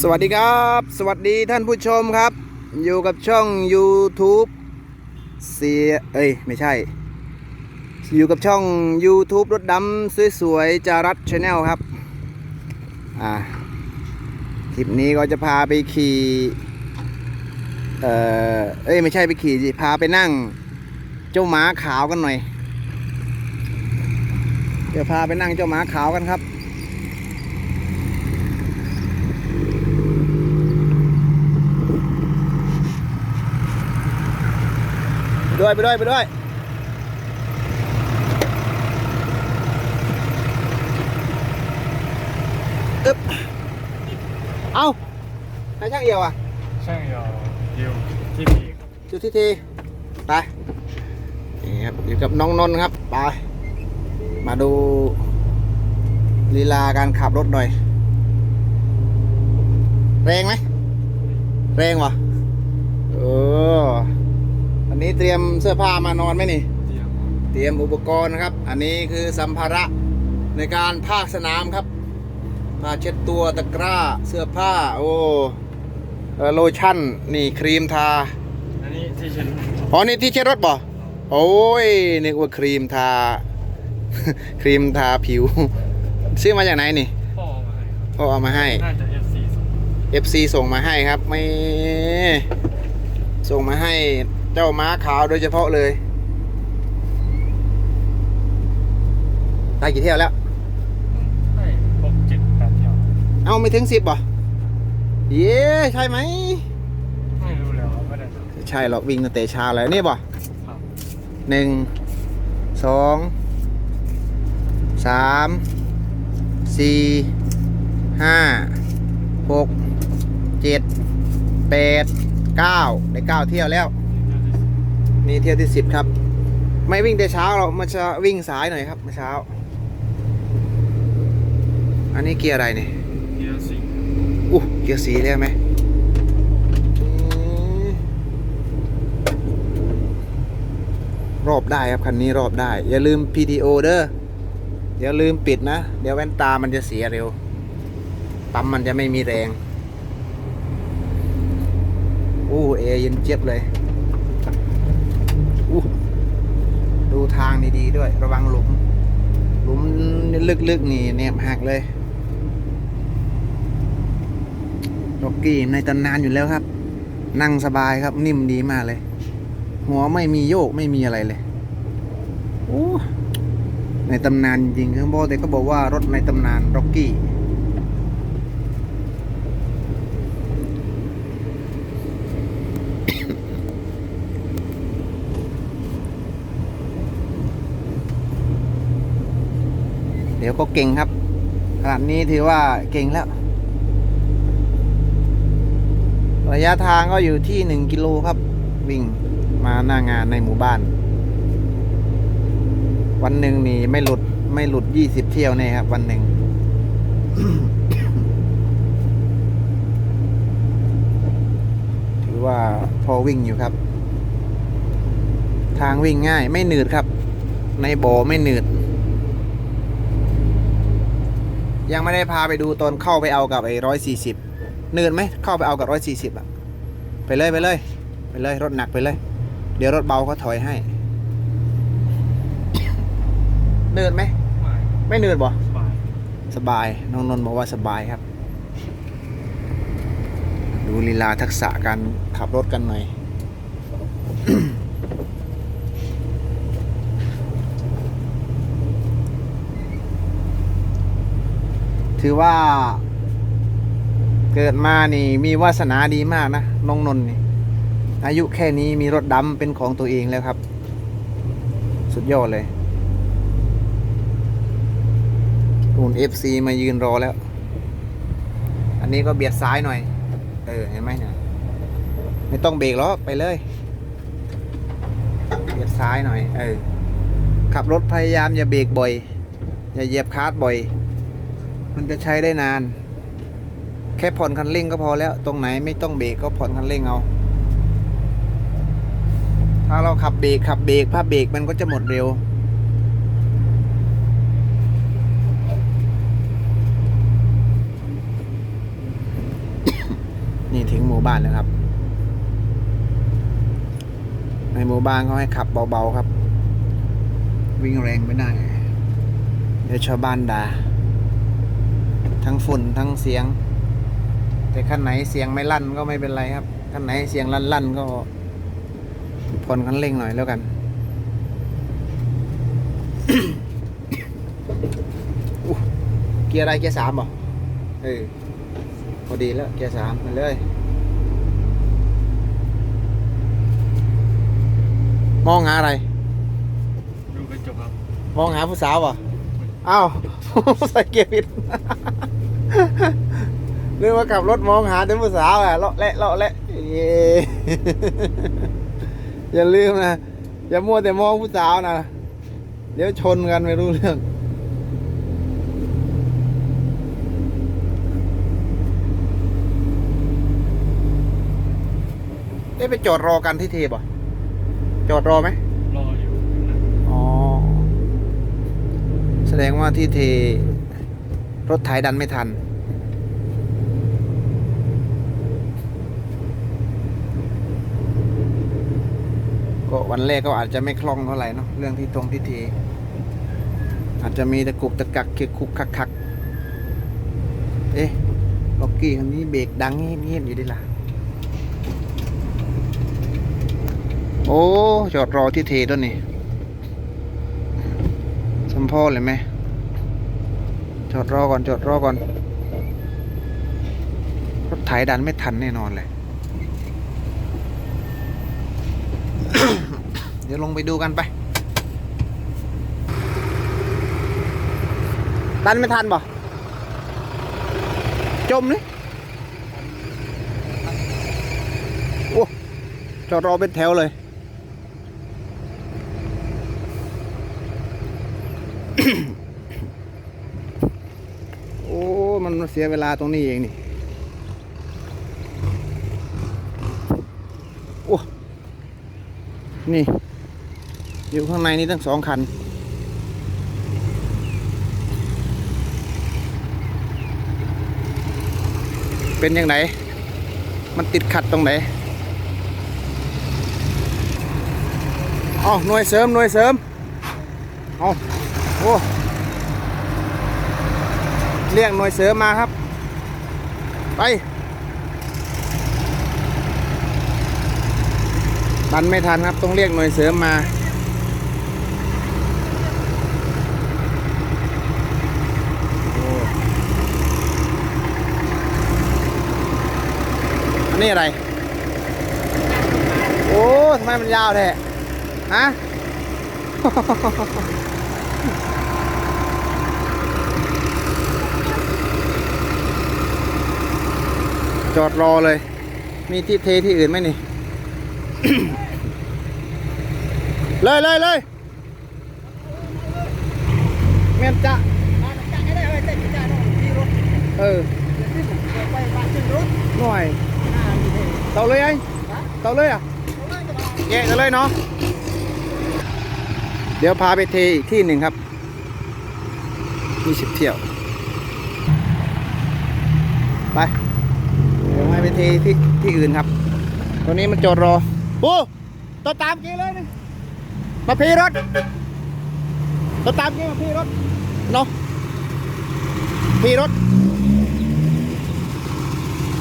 สวัสดีครับ สวัสดีท่านผู้ชมครับ อยู่กับช่อง YouTube เสียเอ้ย ไม่ใช่ อยู่กับช่อง YouTube รถดำสวยๆจารัตชาแนลครับ อ่า คลิปนี้ก็จะพาไปขี่ เอ่อ เอ้ย ไม่ใช่ไปขี่สิพาไปนั่ง เจ้าหมาขาวกันหน่อย เดี๋ยวพาไปนั่งเจ้าหมาขาวกันครับ ด้วยไปด้วยไปด้วยอึ๊บเอาไหนช่างเอียวอะ ช่างยอยิวที่พีครับจุดที่ทีไปนี่ครับอยู่กับน้องนนท์ครับไปมาดูลีลาการขับรถหน่อย แรงไหม แรงวะเออ วันนี้เตรียมเสื้อผ้ามานอนไหมนี่เตรียมเตรียมอุปกรณ์นะครับ อันนี้คือสัมภาระในการภาคสนามครับผ้าเช็ดตัวตะกร้าเสื้อผ้า โอ้เอ่อโลชั่นนี่ครีมทาอันนี้ที่ฉันอ๋อนี่ที่เช็ดรถบ่โอ้ยนึกว่าครีมทา ครีมทาผิว ซื้อมาจากไหนนี่พ่อเอามาให้ครับพ่อเอามาให้น่าจะ FC ส่ง FC ส่งมาให้ครับไม่ส่งมาให้ เจ้าม้าขาวโดยเฉพาะเลยได้กี่เที่ยวแล้วให้หกเจ็ดแปดเที่ยวเอาไม่ถึงสิบบ่เย้ใช่ไหม ไม่รู้แล้วไม่ได้ครับใช่หรอกวิ่งตั้งแต่เช้าแล้วนี่บ่ครับหนึ่งสองสามสี่ห้าหกเจ็ดแปดเก้าได้เก้าเที่ยวแล้ว นี่เที่ยวที่สิบครับ ไม่วิ่งแต่เช้าหรอกมาจะวิ่งสายหน่อยครับเมื่อเช้า อันนี้เกียร์อะไรเนี่ยเที่ยวสิงอู้เกียร์สีได้ไหมอืมรอบได้ครับคันนี้รอบได้ อย่าลืม PTO เด้ออย่าลืมปิดนะ เดี๋ยวแว่นตามันจะเสียเร็ว ปั๊มมันจะไม่มีแรงอู้เอเย็นเจี๊ยบเลยอู้ ดูทางดีๆด้วย ระวังหลุม หลุมลึกๆนี่เนี่ยหักเลยร็อกกี้ในตำนานอยู่แล้วครับ นั่งสบายครับนิ่มดีมากเลย หัวไม่มีโยกไม่มีอะไรเลยโอ้ในตำนานจริงๆครับบอกแต่ก็บอกว่ารถในตำนานร็อกกี้ ยวก็เก่งครับ ขนาดนี้ถือว่าเก่งแล้ว ระยะทางก็อยู่ที่หนึ่งกิโลครับ วิ่งมาหน้างานในหมู่บ้าน วันหนึ่งนี่ไม่หลุดไม่หลุดยี่สิบเที่ยวแน่ครับ วันหนึ่งถือว่าพอวิ่งอยู่ครับ ทางวิ่งง่ายไม่หนืดครับ ในบ่อไม่หนืด ยังไม่ได้พาไปดูตอนเข้าไปเอากับไอ้ร้อยสี่สิบเนินไหมเข้าไปเอากับร้อยสี่สิบอะไปเลยไปเลยไปเลยรถหนักไปเลย เดี๋ยวรถเบาเขาถอยให้ เนินไหมไม่ไม่เนินบ่สบายสบายน้องนนท์บอกว่าสบายครับ ดูลีลาทักษะการขับรถกันหน่อย ถือว่า เกิดมานี่มีวาสนาดีมากนะน้องนนนี่อายุแค่นี้มีรถดำเป็นของตัวเองแล้วครับ สุดยอดเลยนู่นเอฟซีมายืนรอแล้ว อันนี้ก็เบียดซ้ายหน่อย เออเห็นไหมเนี่ยไม่ต้องเบรกหรอกไปเลย เบียดซ้ายหน่อย เออ ขับรถพยายามอย่าเบรกบ่อย อย่าเหยียบคลาสบ่อย มันจะใช้ได้นาน แค่ผ่อนคันเร่งก็พอแล้ว ตรงไหนไม่ต้องเบรกก็ผ่อนคันเร่งเอา ถ้าเราขับเบรกขับเบรกภาพเบรกมันก็จะหมดเร็ว นี่ถึงหมู่บ้านแล้วครับ ในหมู่บ้านเขาให้ขับเบาๆครับ วิ่งแรงไม่ได้ เดี๋ยวชาวบ้านด่า ทั้งฝุ่นทั้งเสียง แต่ขั้นไหนเสียงไม่ลั่นก็ไม่เป็นไรครับขั้นไหนเสียงลั่นๆก็ผ่อนคันเร่งหน่อยแล้วกันอุ๊ยเกียร์อะไรเกียร์สามบ่เออพอดีแล้วเกียร์สามมาเลยมองหาอะไร ดูกระจกครับ มองหาผู้สาวบ่อ้าว ใส่เกียร์ผิด นึกว่าขับรถมองหาแต่ผู้สาวอะเลาะเละเลาะเละเย้อย่าลืมนะอย่ามัวแต่มองผู้สาวนะเดี๋ยวชนกันไม่รู้เรื่องเอ๊ะไปจอดรอกันที่เทบ่จอดรอไหมรออยู่นะอ๋อแสดงว่าที่เทรถไถดันไม่ทัน ก็ วันแรกก็อาจจะไม่คล่องเท่าไหร่เนาะเรื่องที่ตรงที่เทอาจจะมีตะกุกตะกักเคียคุกคักคักเอ๊ะล็อกกี้คันนี้เบรกดังเงียบๆอยู่ดิล่ะโอ้จอดรอที่เทต้นนี่สมพ่อเลยไหมจอดรอก่อนจอดรอก่อนรถไถดันไม่ทันแน่นอนเลย เดี๋ยวลงไปดูกันไป ดันไม่ทันบ่จมนี่โอ้จอดรอเป็นแถวเลย โอ้ มันเสียเวลาตรงนี้เองนี่โอ้นี่ อยู่ข้างในนี้ทั้งสองคัน เป็นยังไงมันติดขัดตรงไหนเอาหน่วยเสริมหน่วยเสริมเอาโอ้เรียกหน่วยเสริมมาครับ ไปดันไม่ทันครับ ต้องเรียกหน่วยเสริมมา นนี่อะไร โอ้ทำไมมันยาวแท้ฮะจอดรอเลย มีที่เทที่อื่นไหมนี่ เลยเลยเลยเมียนจะเออหน่อย เตาเลยไอ้เตาเลยอะแยกกันเลยเนาะเดี๋ยวพาไปเทอีกที่หนึ่งครับยี่สิบเที่ยว ไป เดี๋ยวให้ไปเทที่ที่อื่นครับตัวนี้มันจอดรอโอ้ตัวตามกี้เลยนี่มาพีรถตัวตามกี้มาพีรถเนาะพีรถ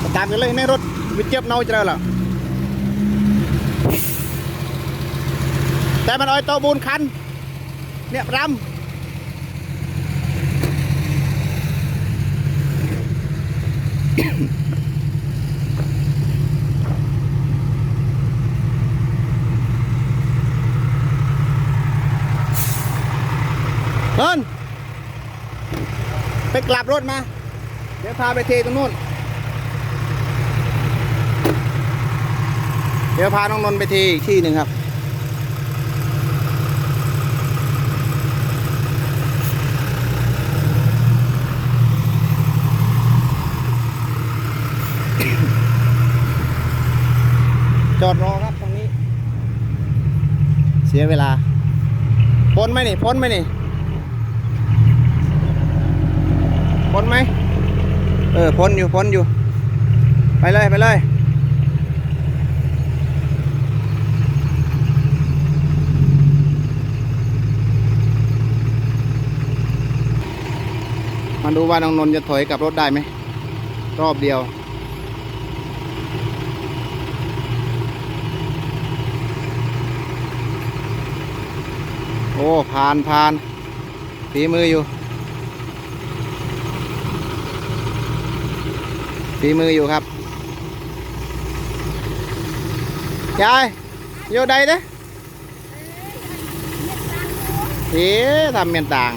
ตัวตามกันเลยในรถ វាជិបណោច្រើនឡើយតែមិនអោយតោ4ខាន់អ្នក5នទៅក្លាប់រត់មកយើងថាទៅទេទៅនោះ เดี๋ยวพาท้องนนท์ไปเทอีกที่หนึ่งครับ จอดรอครับตรงนี้ เสียเวลา พ้นไหมนี่ พ้นไหมนี่ พ้นไหม เออ พ้นอยู่ พ้นอยู่ ไปเลย ไปเลย มาดูว่าน้องนนท์จะถอยกลับรถได้ไหม รอบเดียว โอ้ผ่านผ่านฝีมืออยู่ฝีมืออยู่ครับยายอยู่ใดเด้เฮ้ทำเมียนต่าง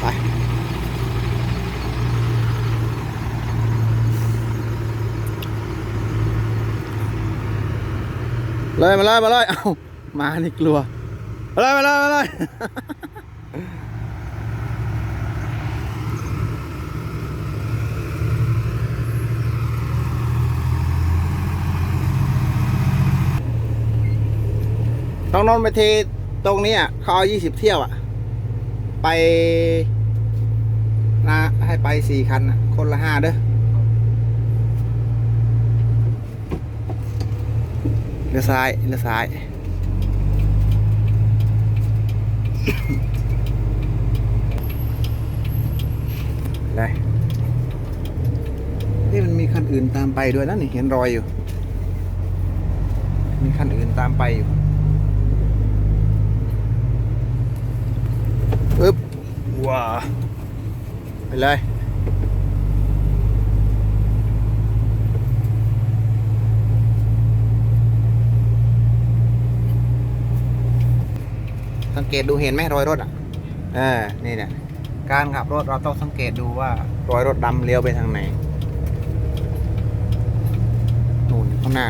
ไป เลยมาเลยมาเลยเอ้ามานี่กลัวมาเลยมาเลยมาเลยต้องนอนไปเทตรงนี้อะเขาเอายี่สิบเที่ยวอะ ไปนะให้ไปสี่คันอะ คนละห้าเด้อเลี้ยวซ้ายเลี้ยวซ้าย ได้ นี่มันมีคันอื่นตามไปด้วยนะนี่เห็นรอยอยู่ มีคันอื่นตามไปอยู่ปึ๊บว้าไปเลย สังเกตดูเห็นไหมรอยรถอะเออนี่เนี่ยการขับรถเราต้องสังเกตดูว่ารอยรถดำเลี้ยวไปทางไหนนู่นข้างหน้า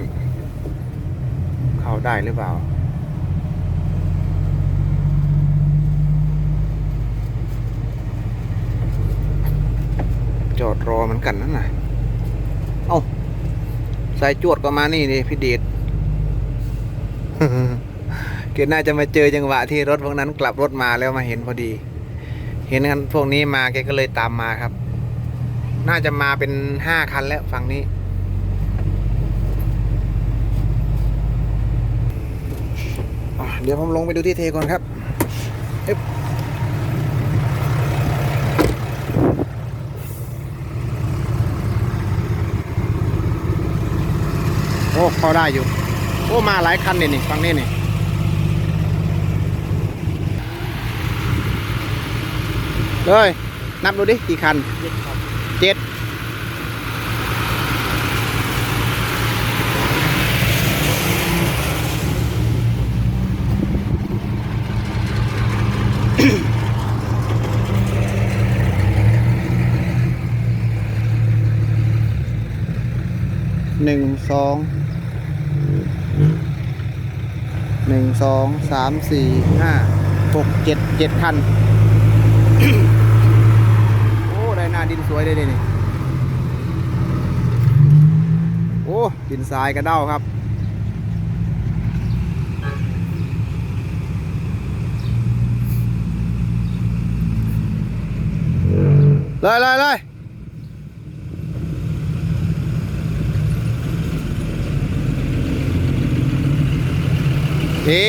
เข้าได้หรือเปล่าจอดรอเหมือนกันนั่นน่ะ เอ้าสายจวดก็มานี่นี่พี่เดช เกดน่าจะมาเจอจังหวะที่รถพวกนั้นกลับรถมาแล้วมาเห็นพอดี เห็นกันพวกนี้มาแกก็เลยตามมาครับ น่าจะมาเป็นห้าคันแล้วฝั่งนี้ เดี๋ยวผมลงไปดูที่เทก่อนครับเอ๊บโอ้เข้าได้อยู่ โอ้มาหลายคันนี่นี่ฟังนี่นี่ เลย นับดูดิกี่คันเจ็ดหนึ่งสองหนึ่งสองสามสี่ห้าหกเจ็ดเจ็ดคันโอ้ไดินสวยด้เลยนี่โอ้ดินทรายกระเด้าครับเลยเลยเลยเอ๊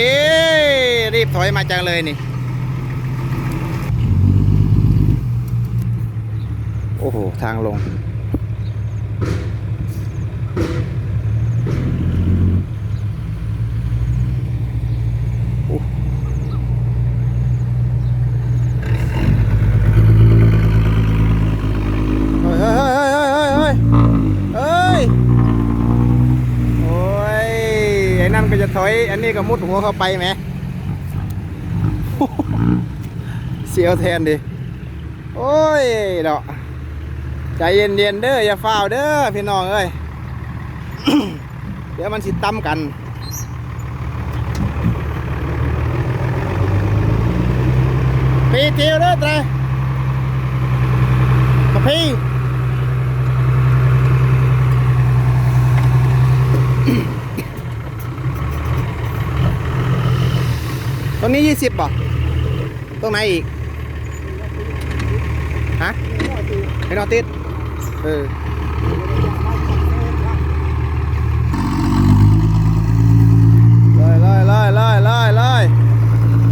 รีบถอยมาจังเลยนี่ โอ้โห ทางลงโอ้เฮ้ยเฮ้ยเฮ้ยเฮ้ยเฮ้ยเฮ้ยโอ้ยไอ้นั่นก็จะถอย อันนี้ก็มุดหัวเข้าไปไหมเสียวแทนดิ โอ้ยดอก ใจเย็นๆเด้ออย่าฟ้าวเด้อพี่น้องเอ้ย เดี๋ยวมันสิตั้มกันพี่เที่ยวเด้อเตรกับพี่ตรงนี้ยี่สิบป่ะตรงไหนอีก ฮะให้นอนติด เออเลยเลยเลยเลยเลยเลย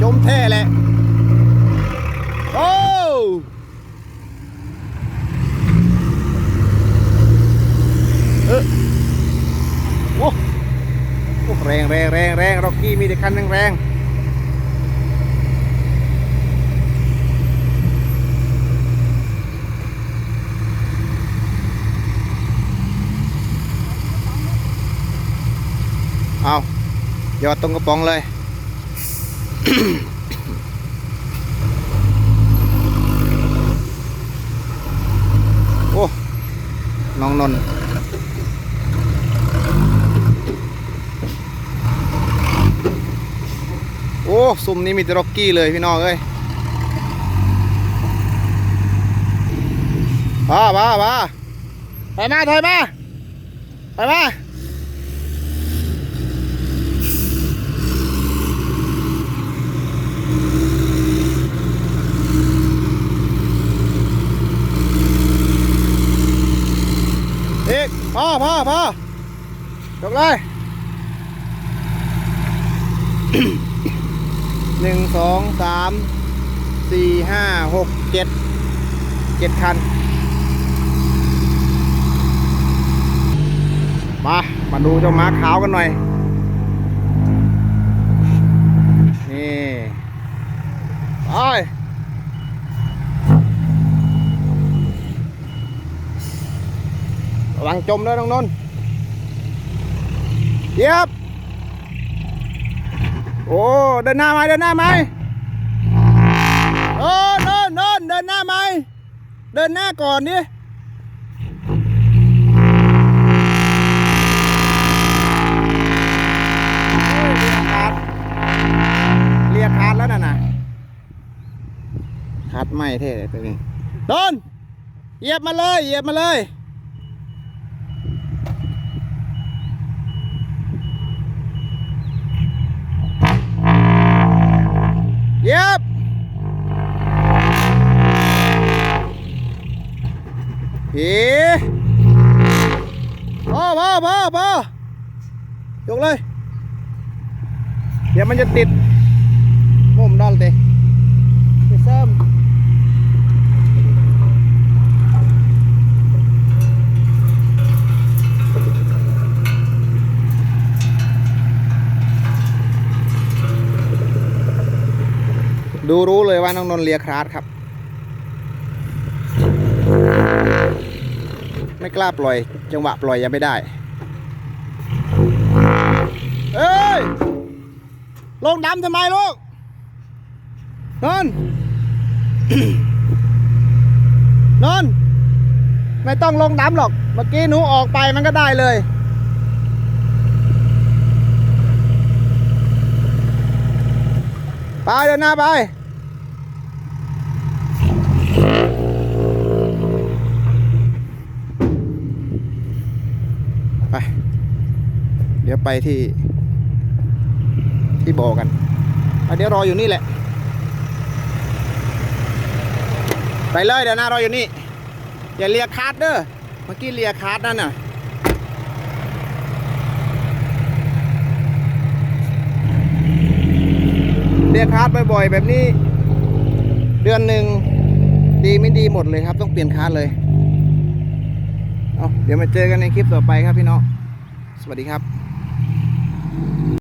จมแท่แหละโอ้เออโอ้โอ้แรงแรงแรงแรงร็อกกี้มีแต่คันแรงแรง เอาหยอดตรงกระป๋องเลย โอ้ น้องนนโอ้ ซุ่มนี้มีแต่ร็อกกี้เลยพี่น้องเอ้ยมามามาถอยมาถอยมาถอยมา อีก พอพอพอจบเลยหนึ่งสองสามสี่ห้าหกเจ็ดเจ็ดคัน มา มาดูเจ้าม้าขาวกันหน่อย นี่ ไป ระวังจมด้วยน้องนนท์เหยียบ โอ้เดินหน้าไหมเดินหน้าไหมโอ้นนนนเดินหน้าไหมเดินหน้าก่อนดิเรียกขาดเรียกขาดแล้วนะนะขาดไม่เท่เลยตัวนี้นนเหยียบมาเลยเหยียบมาเลย พอยกเลย เดี๋ยวมันจะติดมุมดอลเตะเสริมดูรู้เลยว่าน้องนนเลียคราดครับ ไม่กล้าปล่อย จังหวะปล่อยยังไม่ได้ ลงดำทำไมลูกนนนนท์ไม่ต้องลงดำหรอก เมื่อกี้หนูออกไปมันก็ได้เลย ไปเดินหน้าไปไป เดี๋ยวไปที่ ที่บ่อกันอะเดี๋ยวรออยู่นี่แหละ ไปเลยเดี๋ยวน้ารออยู่นี่ อย่าเลียคาร์ดเด้อเมื่อกี้เลียคาร์ดนั่นน่ะเรียคาร์ดบ่อยๆแบบนี้ เดือนหนึ่งดีไม่ดีหมดเลยครับ ต้องเปลี่ยนคาร์ดเลยเอาเดี๋ยวมาเจอกันในคลิปต่อไปครับพี่น้องสวัสดีครับ